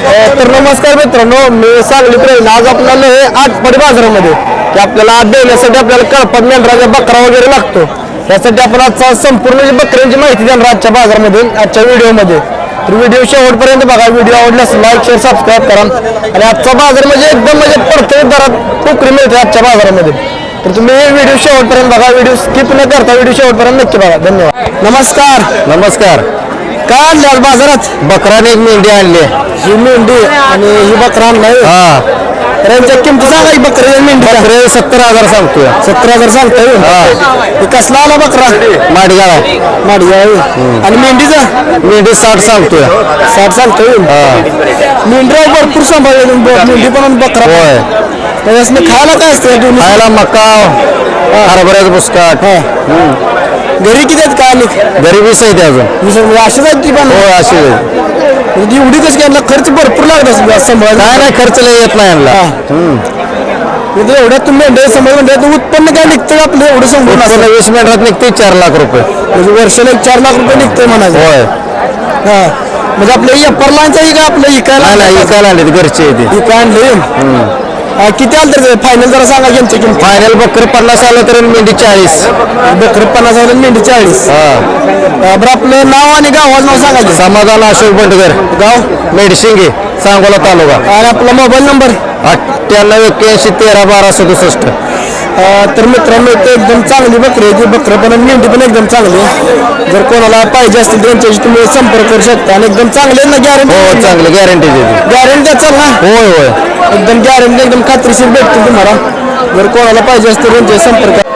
तर नमस्कार मित्रांनो मी सांगली आज आपल्याला हे आठपडी बाजारामध्ये की आपल्याला आज देण्यासाठी आपल्याला कळपात मेंढराचा बकरा वगैरे लागतो. त्यासाठी आपण आजचा संपूर्ण जी बकऱ्यांची माहिती देणार आजच्या बाजारामध्ये आजच्या व्हिडिओमध्ये. तर व्हिडिओ शेवटपर्यंत बघा व्हिडिओ आवडल्यास लाईक शेअर सबस्क्राईब करा. आणि आजचा बाजार म्हणजे एकदम म्हणजे प्रत्येक दरात टोकरी मिळते आजच्या बाजारामध्ये. तर तुम्ही हे व्हिडिओ शेवटपर्यंत बघा व्हिडिओ स्किप न करता व्हिडिओ शेवटपर्यंत नक्की बघा. धन्यवाद. नमस्कार. नमस्कार. काय आणले आज बाजारात बकराने एक मेंढी आणली. ही मेंढी आणि ही बकरा आणलाय. हा. तर यांच्या किमती सांगा ही बकरी मेंढी. बकरे सत्तर हजार सांगतोय. सत्तर हजार सांगतोय हे. कसला आला बकरा? माडगाव. माडगाव आणि मेंढीचा? मेंढी साठ सांगतोय. साठ सांगतोय मेंढी भरपूर सांभाळले मेंढी पण आणि बकरा होय. खायला काय असतं खायला मका हरभऱ्याचं बुसकाट घरी किती आहेत काय घरी वीस आहेत अजून. वीस म्हणजे असेच आहेत ती पण? हो असे म्हणजे एवढी कशी काय खर्च भरपूर लागत असेल सांभाळ काय नाही खर्च लय येत नाही यांना. म्हणजे एवढ्या तुम्ही मेंढ्या सांभाळ म्हणजे उत्पन्न काय निघतं आपलं? एवढं सांभाळून वीस मिनिटात निघते चार लाख रुपये. म्हणजे वर्षाला एक चार लाख रुपये निघते म्हणायचं. होय. हा. म्हणजे आपल्या या परलांचा का आपलं इकायला नाही इकायला आणले घरचे इका आणले किती आलं तर फायनल जरा सांगा यांची किंमत. फायनल बकरी पन्नास आलं तर मेंढी चाळीस. बकरी पन्नास आलं मेंढी चाळीस. बरं आपलं नाव आणि गावाचं नाव सांगायचं समाधान अशोक बंडगर. गाव? मेडशिंगे सांगोला तालुका. आणि आपला मोबाईल नंबर अठ्ठ्याण्णव एक्क्याऐंशी तेरा बारा सदुसष्ट. तर मित्रांनो ते एकदम चांगली बकरी आहे. ती बकरं पण आणि मेंढी पण एकदम चांगली आहे. जर कोणाला पाहिजे असतील त्यांच्याशी तुम्ही संपर्क करू शकता. आणि एकदम चांगले ना गॅरंटी हो चांगली गॅरंटी गॅरंटी असेल ना? होय होय. एकदम गॅरंटी एकदम खात्रीशीर भेटते तुम्हाला. जर कोणाला पाहिजे असतील त्यांच्याशी संपर्क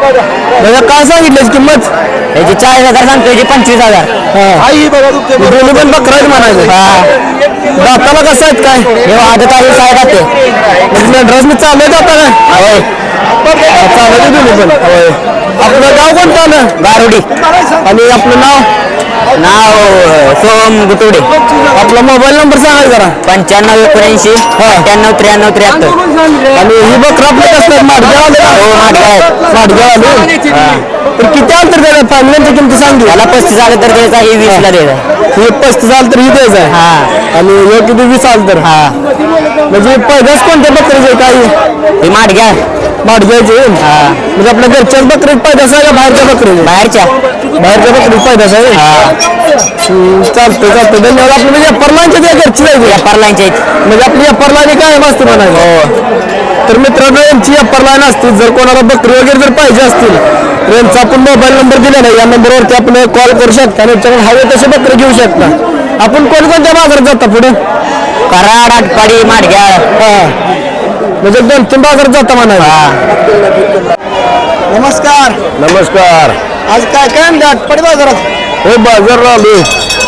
म्हणजे काय सांगितलं किंमत? याची चाळीस हजार सांगतो याची पंचवीस हजार. आई बघा दोन्ही पण बकराच म्हणायचं. दाताला कसं आहेत काय? हे आधी तारीख आहे जाते म्हणजे मेंढरासनी चालू आहे आता काय होय. चालू आहे दोन्ही पण. होय. आपलं गाव कोणतं आलं? गारोडी. आणि आपलं नाव? नाव सोम गुतुडे आपला मोबाईल नंबर सांगा जरा. पंच्याण्णव एकोणऐंशी अठ्ठ्याण्णव त्र्याण्णव त्र्याहत्तर. आणि ही बकरा आपलं कसं माडगाव आले हो माडगाव माडगाव आले तर किती अंतर द्यायला फायनलची किंमत सांगली मला पस्तीस आलं तर द्यायचा ही वीसला द्यायचा ही पस्तीस आलं तर ही द्यायचं आहे. हा. आणि हे किती वीस आलं तर? हा. म्हणजे पैदास कोणत्या बकरीचे काही? हे माडग्या माडग्याचे हा. म्हणजे आपल्या घरच्याच बकरीत पैदास आहे का बाहेरच्या बकरीचे बाहेरच्या. बाहेरच्या बकरीत पैदास आहे? हम्म, चालतंय चालतंय. धन्यवाद. आपलं म्हणजे परलांच्या त्या घरची जायची? परलांच्या म्हणजे आपली परलानी काय असते म्हणायचं. हो. तर मित्रांनो यांची अप्पर असतील जर कोणाला बकरी वगैरे जर पाहिजे असतील तर यांचा आपण मोबाईल नंबर दिलेला आहे. या नंबरवरती आपण कॉल करू शकता आणि याच्याकडे हवे तसे बकरी घेऊ शकता. आपण कोणकोणत्या बाजारात जाता पुढे? कराड आटपाडी माडग्या हा. म्हणजे दोन तीन बाजारात जाता म्हणा नमस्कार. नमस्कार. आज काय काय आणलं? आटपाडी बाजारात? हे बाजारला आलो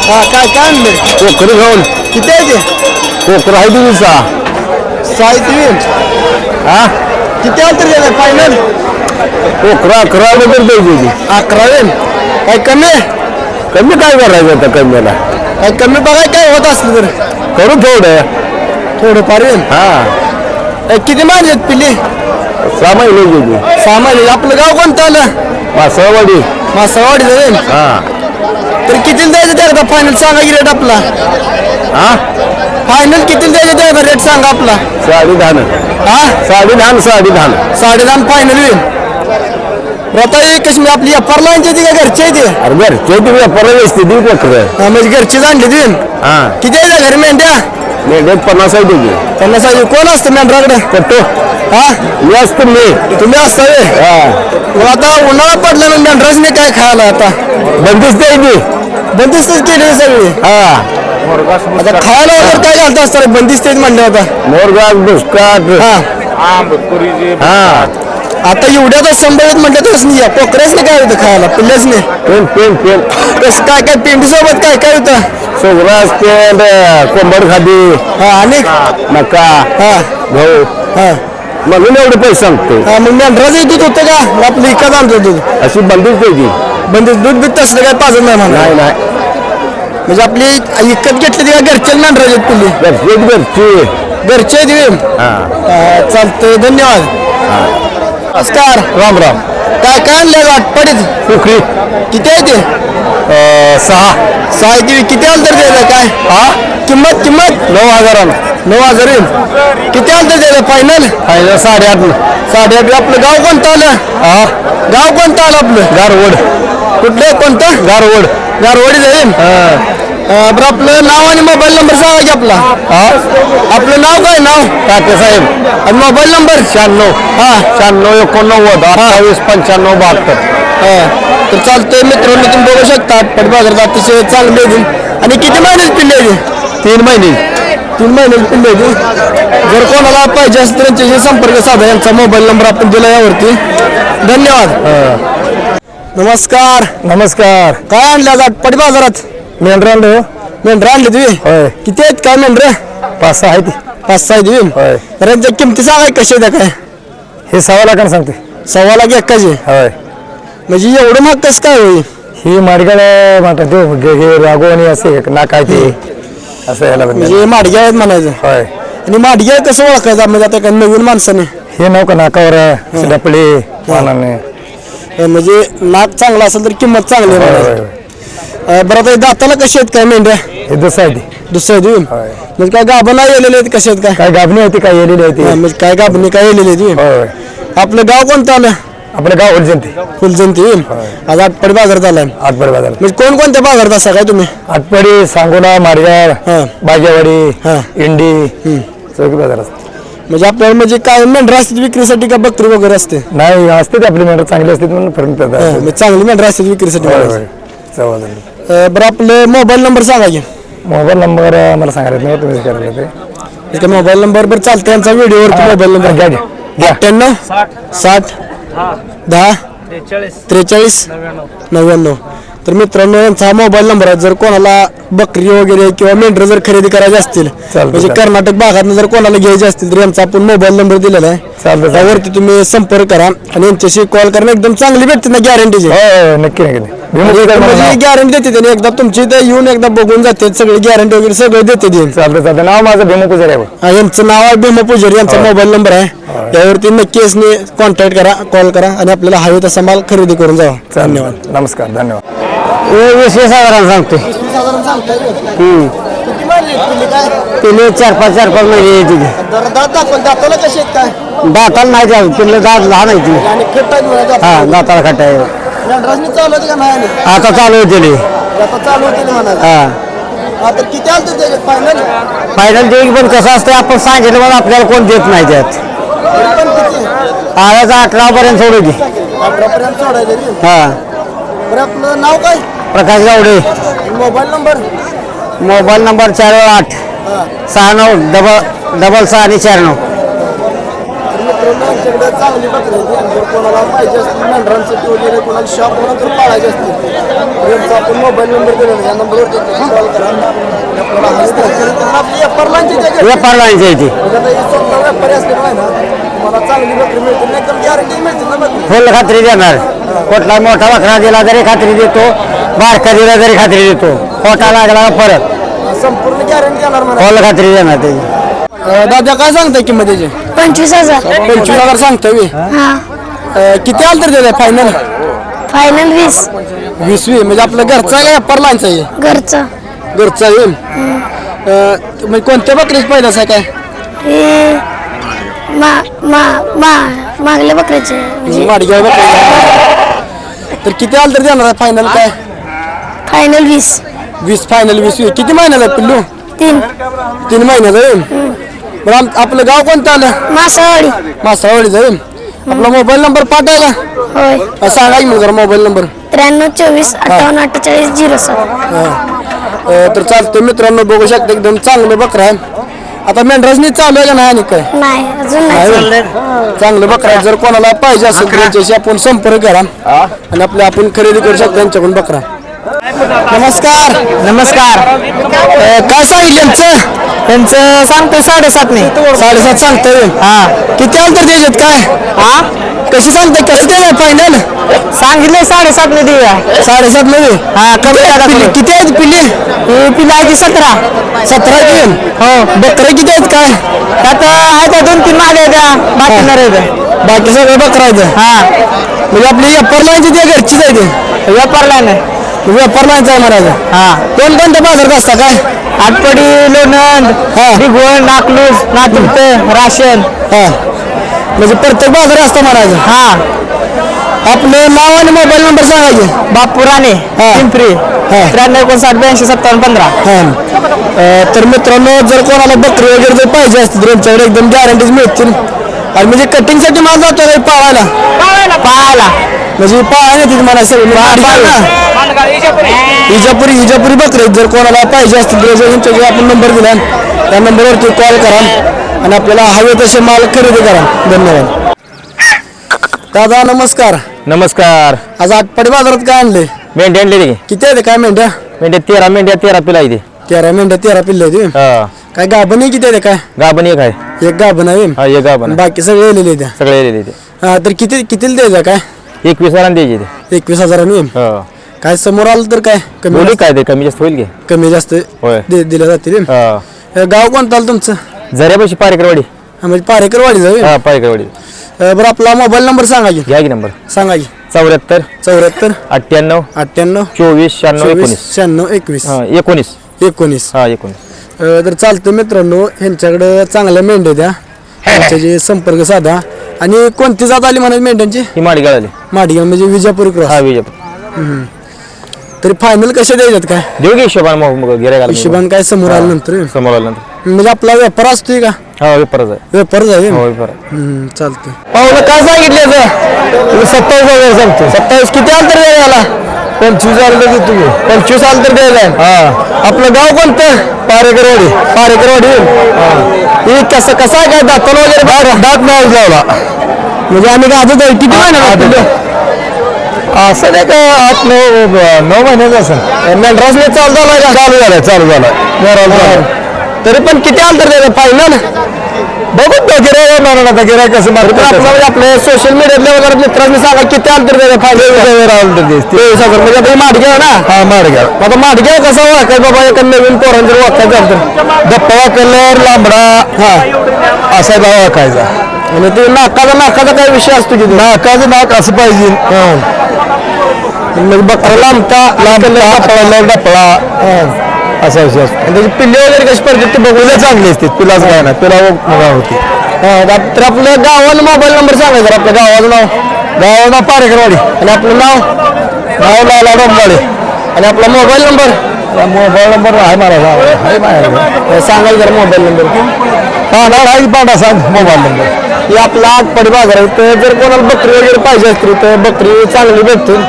हा काय काय आणलं? कोकरी खाऊन. किती आहे ते? कोकर आहे दिवसा. साहित्य हा? किती आलं तर गेलं? फायनल अकरा वगैरे द्यायची ती अकरा वेळ काय कमी? कमी काय करायचं आता कमीला? काय कमी बघाय काय होत असलं तर. करू थोडं. थोडं फार येईल हा. ए, किती महिने आहेत पिल्ली? सहा महिने गेली. सहा महिने आपलं गाव कोणतं आलं? मासळवाडी. मासावाडी जाईल हा. तर किती द्यायचं त्याला फायनल सांगा की रेट आपला? हा? फायनल किती द्यायचं त्याला रेट सांगा आपला? साडी धान हा? साडी धान साडी धान फायनल येईल बरं आता एक कशी आपली परलांची ती का घरची आहे ती अरे बरं ते तुम्ही परत असते ती कोकर हा, म्हणजे घरचीच आणली ती? हा. किती आहे त्या घरी मेंढ्या? मेंढ्यात पन्नास आहे त्याची त्यांना सांगितलं कोण असतं मेंढराकडे कट्टो हा? मी असतो मी. तुम्ही असतावे हा. मग आता उन्हाळा पडला मग मेंढराच नाही काय खायला आता? बंदिस्त आहे ती. बंदिस्तच केली सगळी. हा. आता खायला वगैरे काय घालत असतात? बंदिस्त म्हणलं आता. मोरगाज बुसकाट. हा. हा आता एवढ्या तर संभवित म्हटलं तरच नाही. कोकऱ्याच नाही काय होतं खायला? पिल्ल्याच नाही पेन पेन पेन कसं काय काय पेंडी सोबत काय काय होतं? सोगराज पेंड कोंबड खादी हा आणि? मका. हा. गहू. हा. म्हणून एवढे पैसे सांगतो हा मग मेंढराचं दूध होतं का? आपलं इकत आणतो दूध. अशी बंदीच द्यायची बंदिस्त दूध बीत तसलं काय पाजत नाही म्हणा. नाही नाही. म्हणजे आपली इकत घेतली का घरच्या मेंढराची पिल्ली घरची घरची. घरचे दिवे हा. चालतंय धन्यवाद. नमस्कार. राम राम. काय काय आणलं आटपडीत पोखरी किती आहे ते? सहा. सहा की किती अंतर द्यायचं काय? हा? किंमत किंमत? नऊ हजाराला नऊ हजार येईल किती अंतर द्यायचं फायनल फायनल साडेआठ साडेआठ आपलं गाव कोणतं आलं? हा? गाव कोणतं आलं आपलं? गारवड. कुठलं? कोणतं? गारवड. गारवाडी अं, बरं आपलं नाव आणि मोबाईल नंबर सांगा की आपला. हा. आपलं नाव काय नाव? तात्या साहेब. आणि मोबाईल नंबर शहाण्णव. हा. शहाण्णव एकोणनव्वद अठ्ठावीस पंच्याण्णव बहात्तर. हा. तर चालतंय मित्रांनो तुम्ही बघू शकता आटपट बाजारात अतिशय चांगले येतील आणि किती महिन्याची पिल्ले आहे तीन महिने. तीन महिन्याची पिल्ले आहे जर कोणाला पाहिजे असेल तर त्यांच्याशी संपर्क साधा यांचा मोबाईल नंबर आपण दिला यावरती. धन्यवाद. नमस्कार. नमस्कार. काय आणलं आज आटपाडी बाजारात? मेंढर आणलं मेंढरं आणली तुम्ही होय. किती आहेत? काय मेंढरं? पाच सहा आहेत. पाच सहा आहेत तुम्ही होय. तर यांच्या किमती सांगाय कशा आहेत काय? हे सहा लाखानं सांगते सव्वा लाख एकाचे? होय. म्हणजे एवढं महाग कसं काय होईल? ही माडगाड म्हणतात ते गे- हे रागवणी असे ना काय ते. असं याला म्हणतात. म्हणजे माडगे आहेत म्हणायचं. होय. आणि माडगे कसं ओळखायचं? म्हणजे आता काय नवीन माणसाने. हे नौका नाकावर डपळे पानाने हे म्हणजे नाक चांगला असेल तर किंमत चांगली आहे म्हणायचं. अं, बरं आता हे दाताला कसे आहेत काय मेंढ्या? हे दुसरं आहे ते दुसऱ्या देऊन होय. म्हणजे काय गाभं नाही येलेले आहेत कसे आहेत काय? काय गाभणी होती काय येलेली होती? हा, म्हणजे काय गाभणी काय येलेली आहेत? होय. आपलं गाव कोणतं आलं? आपलं गाव उलजंती फुलजंती आज आटपडी बाजारात आलाय. आठपडी बाजार म्हणजे कोणकोणत्या बाजारात असा काय तुम्ही? आठपडी सांगोला माडगाळ हा. बागेवाडी हा. इंडी चौकी बाजार असते म्हणजे आपल्याला म्हणजे काय मेंढरा असते विक्रीसाठी का बकरी वगैरे असते? नाही असते ते आपली मेंढर चांगली असते म्हणून फरक पडतात म्हणजे चांगली मेंढरा असते विक्रीसाठी. अं, बरं आपलं मोबाईल नंबर सांगा की. मोबाईल नंबर मला सांगायला नाही तुम्ही करायला ते इथे मोबाईल नंबर बरं चालतं यांचा व्हिडिओवरती मोबाईल नंबर. घ्या घ्या घ्या. अठ्ठ्याण्णव साठ. दहा त्रेचाळीस. नव्याण्णव. तर मित्रांनो यांचा हा मोबाईल नंबर आहे. जर कोणाला बकरी वगैरे किंवा मेंढर जर खरेदी करायचे असतील म्हणजे. कर्नाटक भागात जर कोणाला घ्यायचे असतील तर यांचा आपण मोबाईल नंबर दिलेला आहे. त्यावरती तुम्ही संपर्क करा आणि यांच्याशी कॉल करणं एकदम चांगली भेटते ना गॅरंटीची हो हो, नक्की नक्की. मला म्हणजे. गॅरंटी देते त्यांनी. एकदा तुमची इथे येऊन एकदा बघून जाते. सगळी गॅरंटी वगैरे सगळं देते ते चालतं चालतं नाव माझं भीमुख पुजारी आहे बघ. हा, यांचं नाव आहे भीमा पुजारी. यांचा मोबाईल नंबर आहे. यावरती नक्की यासनी कॉन्टॅक्ट करा कॉल करा आणि आपल्याला हवे तसा माल खरेदी करून जावा. धन्यवाद. नमस्कार धन्यवाद. वीस हजारांना सांगतो तिने चार पाच चार पाच महिने येते काय? दाताला नाही द्या पिल्ले दात लहान आहे ती. हा दाताला खट्टा आहे. आता चालू होते हा. किती आलं त्याच्यात फायनल फायनल देईल पण कसं असतं आपण सांगितलं पण आपल्याला कोण देत नाही त्यात. पण किती? अठरा पर्यंत सोडू दे. अठरापर्यंत सोडायचं रे. हा. बरं आपलं नाव काय? Prakash Gawade. Mobile number? Mobile number चार आठ. सहा नऊ डबल डबल सहा आणि चार नऊ. मित्रांनो आमच्याकडे चांगली बकरी आहे. आणि जर कोणाला पाहिजे असतील मेंढरांसाठी वगैरे कोणाला शॉप म्हणून जर पाळायचे असतील. यांचा आपण मोबाईल नंबर आहे. या कॉल करा. आपल्याला. आपली व्यापार म्हणजे आता ही स्वतः व्यापारी असल्यामुळे ना तुम्हाला चांगली बकरी मिळते नाही एकदम गॅरंटी मिळते ना बकरी. फुल खात्री देणार. कुठला मोठा बकरा दिला तरी खात्री देतो. बारका दिला तरी खात्री देतो. खोटा लागला का परत. संपूर्ण गॅरंटी देणार फुल खात्री देणार त्याची. दादा काय सांगताय किंमत त्याची पंचवीस हजार. पंचवीस हजार सांगतोय मी. हा. अं, किती आलं तर त्याला फायनल फायनल वीस. वीसवी म्हणजे आपलं घरचा आहे का व्यापारलांचा आहे? घरचं. घरचा येईल अं, म्हणजे कोणत्या बकरीच पैदास आहे काय? हे मा मा मा मागल्या बकऱ्याचे म्हणजे माडगाव बकरी तर किती आलं तर देणार आहे फायनल काय? फायनल वीस. वीस फायनल वीस वीस किती महिन्याला आहे पिल्लू? तीन. तीन महिन्याचं येईल बरं आम- आपलं गाव कोणतं आलं? मासावळी मासावळी जाईल आपला मोबाईल नंबर पाठवा का होय. अं, सांगा की मग जरा मोबाईल नंबर त्र्याण्णव चोवीस अठ्ठावन्न अठ्ठेचाळीस झिरो सात तर चालतं मित्रांनो बघू शकता एकदम चांगलं बकरा आहे आता मेंढराजनी चालू आहे का नाही आणि काय? नाही अजून नाही नाही होय. चांगलं बकरा आहे. जर कोणाला पाहिजे असेल तर त्यांच्याशी आपण संपर्क करा. आणि आपले आपण खरेदी करू शकतो त्यांच्याकडून बकरा नमस्कार नमस्कार. काय सांगितलं त्यांचं त्यांचं सांगतो साडेसात ने साडेसात सांगतोय हा. किती अंतर द्यायच्यात काय? हा? कशी सांगताय कसं द्या फायनल सांगितलं साडेसात ने देऊया. साडेसात मध्ये हा कमी पिल्ली थोडं. किती आहेत पिल्ली? ही पिला आहे ती सतरा? सतरा दिन हो. बकऱ्या किती आहेत काय? त्यात आहेत दोन तीन माले आहेत बाकी नर आहेत बाकी सगळं बकरा आहेत. हा. म्हणजे आपली व्यापार लाईनची ती घरचीच आहे ती? व्यापार लाईन आहे व्यापार लाईनचं आहे म्हणायचं. हा. कोणकोणत्या बाजारात असता काय? आटपडी लोणंद हा. नाकलूस नातुर्त राशन. हा. म्हणजे प्रत्येक बाजार असतं म्हणायचं. हा. आपलं नाव आणि मोबाईल नंबर सांगायचे बापू राणे हा. पिंपरी हा. त्र्याण्णव एकोणसाठ ब्याऐंशी सत्तावन्न पंधरा. हा. अं, तर मित्रांनो जर कोणाला बकरी वगैरे जर पाहिजे असतील तर यांच्याकडे एकदम गॅरंटीज मिळतील. आणि म्हणजे कटिंगसाठी माल जातो का पाळायला? पाहायला म्हणजे पाळायला तिथे मला सगळं इजापुरी. इजापुरी बकरी आहेत. जर कोणाला पाहिजे असतील यांच्याकडे आपण नंबर दिला. त्या नंबरवरती कॉल करा. आणि आपल्याला हवे तसे माल खरेदी करा. धन्यवाद. दादा नमस्कार. नमस्कार. आज आटपाडी बाजारात काय आणले? मेंढ्या आणली किती आहे काय मेंढ्या? मेंढ्या तेरा मेंढ्या तेरा पिला इथे. तेरा मेंढ्या तेरा पिल्ले होती हा. काय गाभण आहे किती आहे काय? गाभण एक आहे. एक गाभण आहे हा एक गाभण. आहे. बाकी सगळे येलेले त्या सगळे येलेले इथे हा तर किती कितीला द्यायचं काय? एकवीस हजार द्यायची ते एकवीस हजारांनी हो. काय समोर आलं तर काय? कमी बोली काय ते कमी जास्त होईल की? कमी जास्त होय. दे- दिल्या जातील हा. गाव कोणतं आलं तुमचं? झऱ्यापाशी पारेकरवाडी. हा, म्हणजे पारेकरवाडी जाऊ हा पारेकरवाडी. बरं आपला मोबाईल नंबर सांगा की. घ्या की नंबर सांगा की. चौऱ्याहत्तर. चौऱ्याहत्तर. अठ्ठ्याण्णव. अठ्ठ्याण्णव. चोवीस शहाण्णव चोवीस एकोणीस. शहाण्णव एकवीस. हा एकोणीस. एकोणीस. हा एकोणीस. अ, तर चालतं मित्रांनो ह्यांच्याकडं चांगल्या मेंढ्या द्या. त्यांच्याशी संपर्क साधा. आणि कोणती जात आली म्हणायची मेंढ्यांची? ही माडी गाळाली माडगाव म्हणजे विजापूर क्रॉस. हा विजय तरी फायनल कशा द्यायच्यात काय? देऊ की हिशोबान मग आलं हिशोबान काय समोर आल्यानंतर समोर आल्यानंतर म्हणजे आपला व्यापार असतोय का? हा वेपरच आहे. व्यापार जाईल हो वेपर आहे. चालतंय. पाहुलं काय सांगितलं सत्तावीस हजार सांगतो सत्तावीस किती अंतर द्यायला याला? पंचवीस आलं तर तुम्ही? पंचवीस अंतर द्यायला हा. आपलं गाव कोणतं? पारेकरवाडी. पारेकरवाडी. हे. कसं कसं आहे काय? दातन वगैरे बाहेर? दात नाही लावला म्हणजे आम्ही गाजत आहे किती महिना असं नाही का? आठ नऊ नऊ महिन्याचं असं. मेंढरासने चालू झालाय का? चालू झालाय चालू झालाय. तरी पण किती अंतर द्यायचं? फायनल बघू तो गिराय म्हणून आता गिराय कसं मारतो आपलं आपले सोशल मीडियातल्या वगैरे मित्रांनी सांगा किती अंतर द्यायचं फायनल तेवीस हजार म्हणजे आता माडग्याव ना? हा माडग्याव आता माडग्याव कसा वाकाय बाबा एका नवीन पोरांचं जर वाकायचं तर? गप्पा कलर लांबडा हा असा गाव वाकायचा. आणि ते नाकाचा नाकाचा काय विषय असतो की नाकाचं नाक असं पाहिजे. मग बकरा लांबता लांबता डपळा. असा विषय असतो आणि त्याची पिल्ले वगैरे कशी पडते ते बघून चांगली असते. पिलाच काय ना पिला मगा होती. तर आपलं गावाला मोबाईल नंबर सांगायचा आपल्या गावाचं नाव. गावाचं नाव पारेकरवाडी. आणि आपलं नाव? नाव लाला डोंबाळे. आणि आपला मोबाईल नंबर मोबाईल नंबर आहे मला. आहे माझ्याकडे सांगायचं जरा मोबाईल नंबर हा ना आहे पांडा सांग मोबाईल नंबर ही आपला आठपडी बाजार आहे. तर जर कोणाला बकरी वगैरे पाहिजे असतील तर बकरी चांगली भेटतील.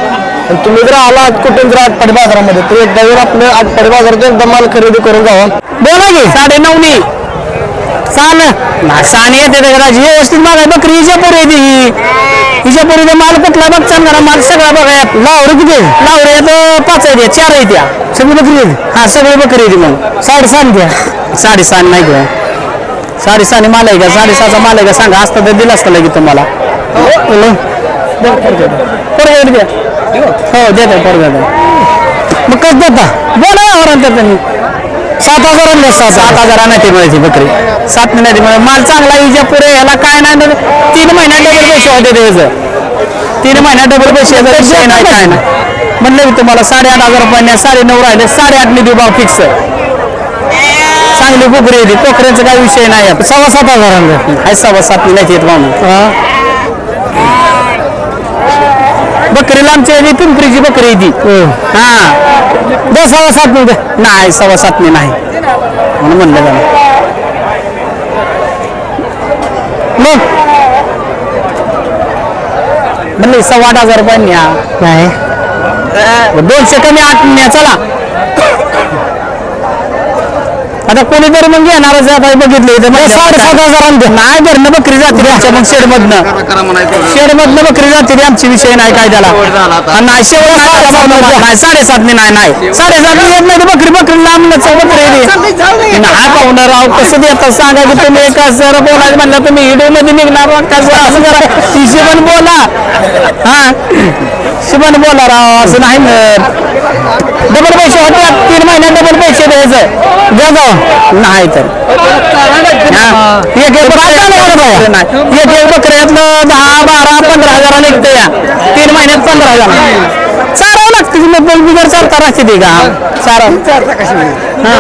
आणि तुम्ही जर आलात कुठून जर आठपडी बाजारामध्ये तर एकदा जर आपलं आठपडी बाजारात एकदा माल खरेदी करून जावा. बोला की. साडे नऊनी सांग ना साने येते त्याची व्यवस्थित माल आहे बकरी हिच्यापूर येते ही हिच्यापूर माल कुठला बघ चांगला माल सगळा बघा लावरे किती? लावरे येतं पाच आहे चार आहे त्या सगळी बकरी येते हा सगळी बकरी येते मग. साडेसहा द्या साडेसहा नाही का? साडेसहा माल आहे का? साडेसहाचा माल आहे का? सांगा असता तर दिला असता लगेच तुम्हाला. पोरगेट द्या. हो. देता पोरगेट मग कसं देता? बोला यावर त्यांनी सात हजार आणले सात सात हजार आणायची मिळायची बकरी. सात महिन्याची मिळाली माल चांगला विजा पुरे ह्याला काय नाही तीन महिन्यात डबल पैसे होते त्याचं तीन महिन्यात डबल पैसे विषय नाही काय नाही. म्हणलं मी तुम्हाला साडेआठ हजार रुपयांनी साडे नऊ राहिले साडेआठ देऊ भाव फिक्स चांगली कोकरी येते कोकऱ्यांचा काही विषय नाही. सव्वा सात हजार आहे सव्वा सात मिळायची येत म्हणून बकरीला आमची ती पिंपरीची बकरी ती. हा. दस सव्वा सात मिनिट नाही सव्वा सात मी नाही. म्हणून म्हणलं त्याला मग? म्हणले सव्वा आठ हजार रुपयांनी न्या. नाही दोनशे कमी आठ न्या चला. आता कोणीतरी मग येणारच आहे, आता बघितलं इथं. मग साडेसात हजार नाही घरनं बकरी जाते रे आमच्या मग शेड मधनं शेड मधनं बकरी जाते रे आमची विषय नाही काय त्याला आणि नाही शेवट नाही साडेसात नाही नाही साडेसात मी येत नाही तर बकरी बकरी लांब बकरी येते नाही पाहुणं राव कसं देतात सांगा की तुम्ही एक जरा बोलायचं म्हणलं तुम्ही व्हिडिओमध्ये निघणार. कसं असं जरा हिशोबाने बोला. हा? हिशोबाने बोला राव असं नाही डबल पैसे होते तीन महिन्यात डबल पैसे द्यायचं द्या जाऊ. नाही तर. हा. एक एक बकऱ्या एक दहा बारा पंधरा हजार निघतं या. तीन महिन्यात पंधरा हजार चारा लागते मग बिगर चारता राहते ते का चारा हा.